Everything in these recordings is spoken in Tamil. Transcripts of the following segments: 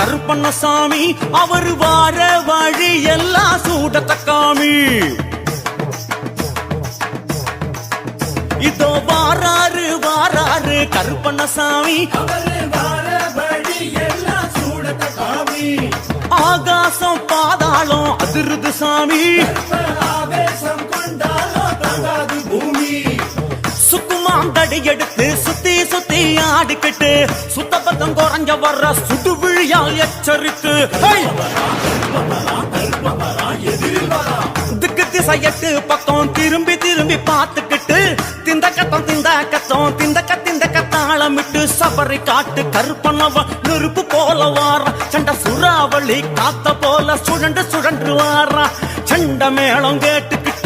கருப்பண்ணசாமி அவர் வார வழி எல்லாம் சூடத்தக்காமி இதோ வாராரு வாராரு கருப்பண்ணசாமி. ஆகாசம் பாதாளம் அதிருது சாமி. ஆவேசம் கொண்டாலும் பூமி. சுக்குமாம் தடி எடுத்து சுத்தி சுத்தி ஆடிக்கிட்டு சுத்த பத்தம் குறைஞ்ச வர்ற சுட்டு விழியால் எச்சரித்து திக்கு திசையட்டு பக்கம் திரும்பி திரும்பி பார்த்துக்கிட்டு திந்த கத்தம் திந்த கத்தம் திந்த கத்திந்த கத்தாளமிட்டு சபரி காட்டு கருப்பனவ நெருப்பு போல வார. சண்ட சுறாவளி காத்த போல சுழண்டு சுழன்று வாரா. சண்ட மேளம்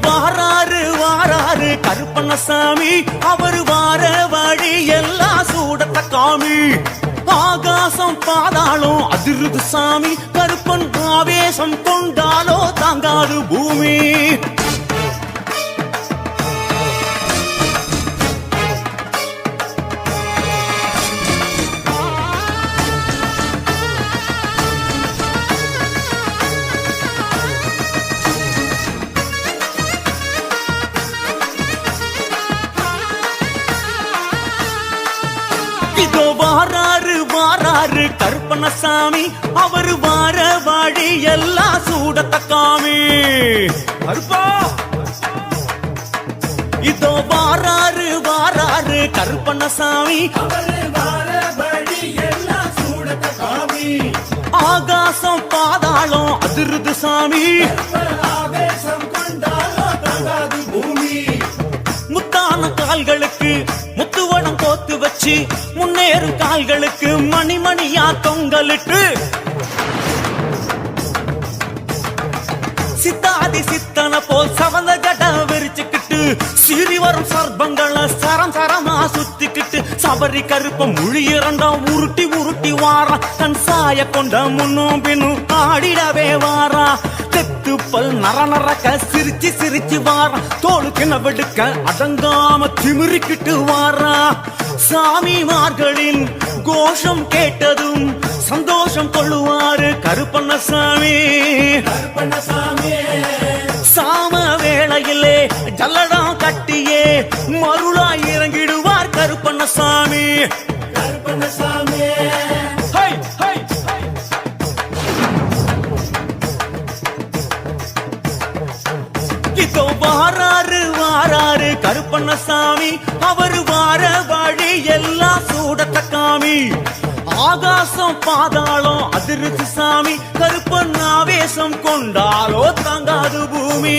வாராரு வாராரு கருப்பண்ணசாமி. அவர் வார வழி எல்லாம் சூடத்த காமி. ஆகாசம் பாதாளம் அதிருது சாமி. கருப்பன் ஆவேசம் கொண்டாலோ தாங்காது பூமி. கருப்பண்ணசாமி அவர் வார வழி எல்லாம் சூடத்தக்காமி கருப்பா! இதோ வாராரு வாராரு கருப்பண்ணசாமி. ஆகாசம் பாதாளம் அதிருது சாமி. முத்தான கால்களுக்கு முத்துவடம் கோத்து வச்சு முன்னேறும் கால்களுக்கு மணி மணியா தொங்கலிட்டு. சித்தாதி சித்தன போல் சவந்த ஜட விரிச்சுக்கிட்டு சிறி வரும் சர்ப்பங்களை சரம் சரமா சுத்திக்கிட்டு. சபரி கருப்ப மொழி இரண்டாம் உருட்டி உருட்டி வாரா. தன் சாய கொண்ட முன்னும் பின்னும் ஆடிடவே வாரா. தெத்து பல் நர நரக்க சிரிச்சு சிரிச்சு வாரா. தோளுக்கு நவெடுக்க அடங்காம திமிரிக்கிட்டு வாரா. சாமிமார்களின் கோஷம் கேட்டதும் சந்தோஷம் கொள்ளுவாரு கருப்பண்ணசாமி. சாம வேளையிலே ஜல்லடம் கட்டியே மருளாய் ஹை, ஹை. இதோ வாராரு வாராரு கருப்பண்ணசாமி. அவர் வார வழி எல்லாம் சூடத்த காமி ஆகாசம் பாதாளம் அதிருது சாமி கருப்பன் ஆவேசம் கொண்டாலோ தாங்காது பூமி.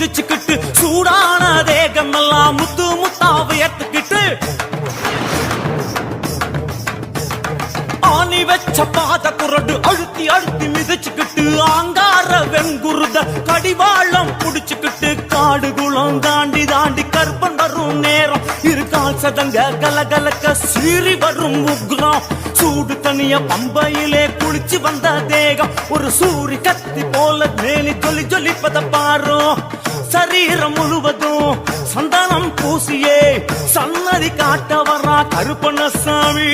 மிதிச்சுக்கிட்டு சூடான தேகம் எல்லாம் முத்து முத்தா உயர்த்துக்கிட்டு ஆணி வச்ச பாத குரடு அழுத்தி அழுத்தி மிதிச்சுக்கிட்டு ஆங்கார வெண்குருத கடிவாளம் புடிச்சுக்கிட்டு காடு குளம் தாண்டி தாண்டி கற்பன் வரும் நேரம். இரு கால் சதங்க கலகலக்க சீறி வரும் உக்ரம். சூடு தனிய பம்பையிலே குளிச்சு வந்த தேகம். ஒரு சூரி கத்தி போல மேலி ஜொலி ஜொலிப்பத பாரும் சரீரம் முழுவதும் சந்தனம் பூசியே சன்னதி காட்ட வர்றா கருப்பண்ணசாமி.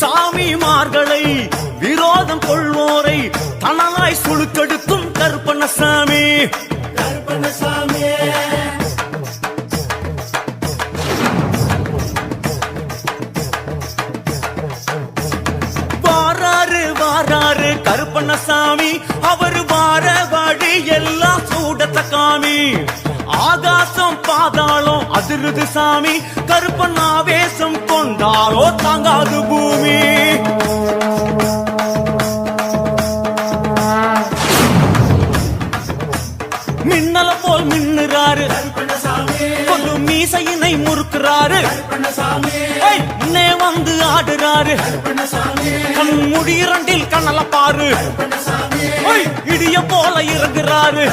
சாமிமார்களை விரோதம் கொள்வோரை தனலாய் சுழுக்கெடுக்கும் கருப்பண்ணசாமி. பாதாளம் அதிருது சாமி. கருப்பன் ஆவேசம் கொண்டாரோ தாங்காது பூமி. முறுக்குறாரு. ஏய், முன்னே வந்து ஆடுறாரு. கண் முடியிரண்டில் கண்ணல பாரு இடிய போல இறங்குறாரு.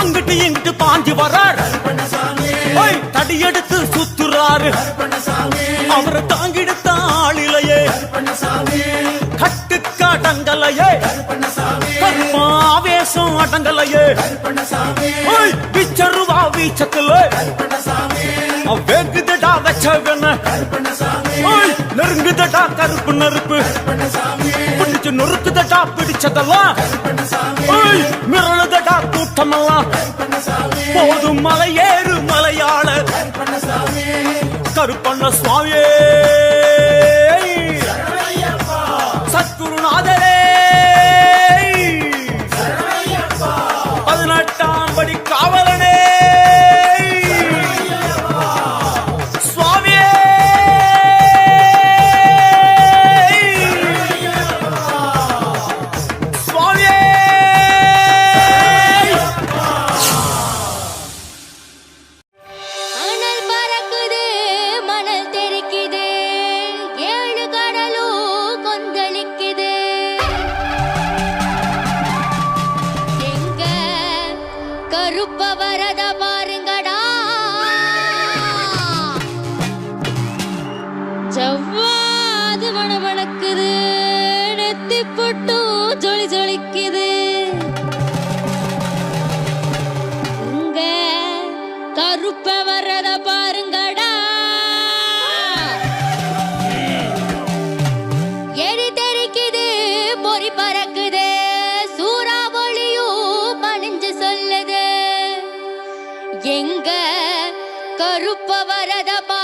அங்கிட்டு இங்கிட்டு பாஞ்சு வரார் தடியெடுத்து சுத்துறாரு. அவரை தாங்கிடுத்த ஆளிலையே. கட்டு அடங்கலையே கர்மாவேசம் அடங்கலையே. ஏய், பிச்சருவா வீச்சத்துல வெகுதடா வச்சவன நெருங்குதடா கருப்பு நெருப்பு பிடிச்சு நொறுக்குதடா பிடிச்சதெல்லாம் மிரளுதடா கூட்டமெல்லாம் போதும் மலையேறு மலையாள கருப்பண்ண சுவாமியே எங்க கருப்ப வரதமா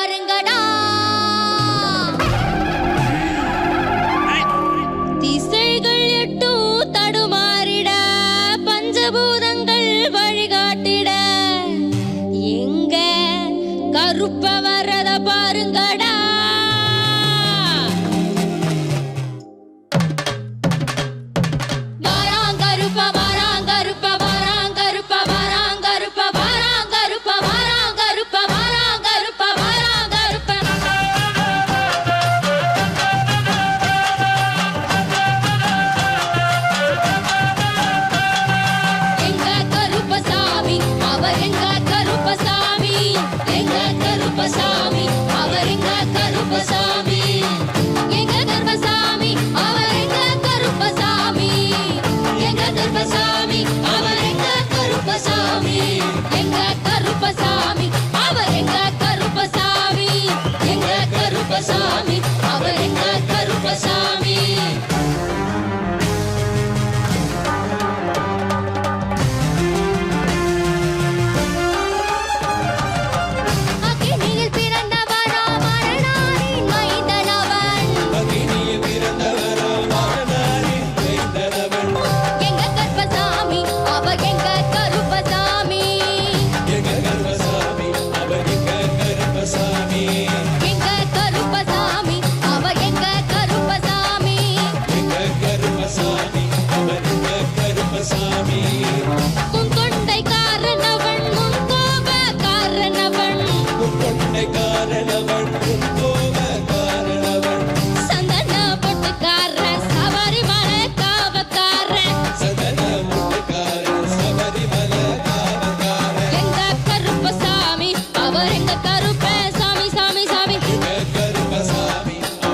கருப்பசாமி அவருங்க கருப்பசாமி.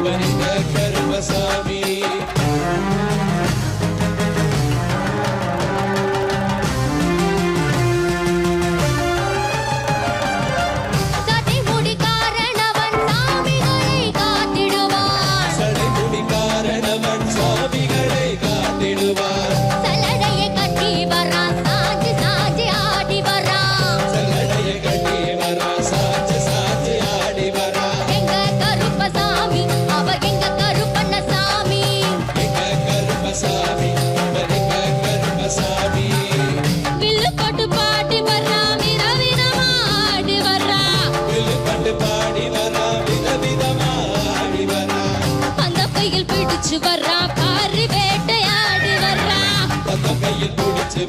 away.